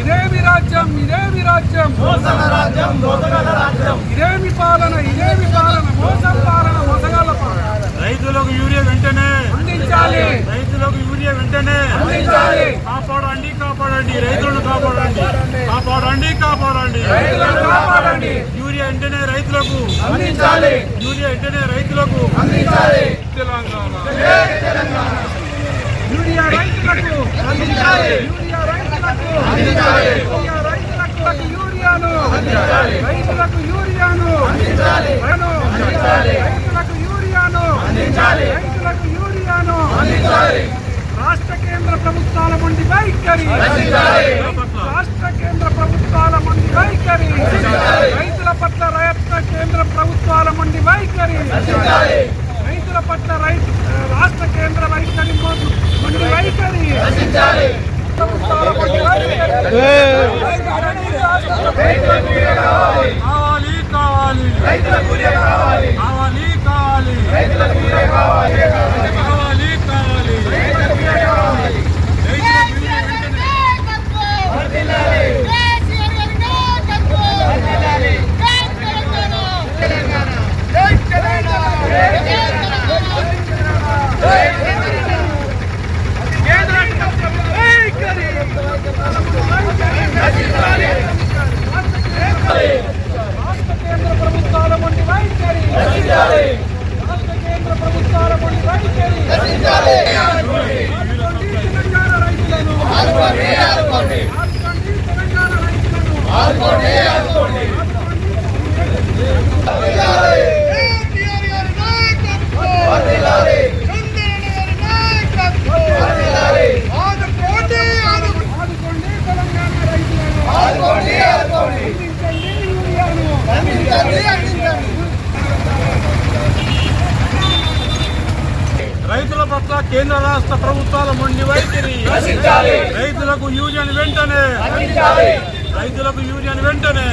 ఇదేమి రాజ్యం ఇదేమి రాజ్యం? ఇదేమి పాలన ఇదేమి పాలన? మోసం పాలన మోసగాళ్ళ పాలన. రైతులకు యూరియా వెంటనే. అందించాలి. రైతులకు యూరియా వెంటనే. అందించాలి. కాపాడండి కాపాడండి. రైతులను కాపాడండి. కాపాడండి. కాపాడండి రైతులను కాపాడండి. యూరియా వెంటనే రైతులకు. అందించాలి. యూరియా వెంటనే రైతులకు. అందించాలి. తెలంగాణ. యూరియా రైతులకు అందించాలి. రైతులకు రైతులకు యూరియాను అందించాలి రైతులకు యూరియాను రైతులకు యూరియాను అందించాలి రైతులకు యూరియాను అందించాలి రాష్ట్ర కేంద్ర ప్రభుత్వాల మండి వైఖరి రాష్ట్ర కేంద్ర ప్రభుత్వాల మండి వైఖరి రైతుల పట్ల రాష్ట్ర కేంద్ర ప్రభుత్వాల మండి వైఖరి రైతుల పట్ల రైతు రాష్ట్ర కేంద్ర వైఖరి మండి వైఖరి ప్రభుత్వాల మండి వైఖరి కావాలి కావాలి కావాలి కావాలి కావాలి కావాలి రైతులకు యూరియా వెంటనే రాష్ట్ర కేంద్ర ప్రభుత్వాల మండి వైఖరి రాష్ట్ర కేంద్ర ప్రభుత్వాల మండి వైఖరి ఆదుకోండి తెలంగాణ రైతులను ఆదుకోండి తెలంగాణ రైతులను ఆదుకోండి తెలంగాణ రైతులను అందించండి యూరియాను రైతుల పట్ల కేంద్ర రాష్ట్ర ప్రభుత్వాల మొండి వైఖరి. రైతులకు యూరియన్ వెంటనే. రైతులకు యూరియన్ వెంటనే.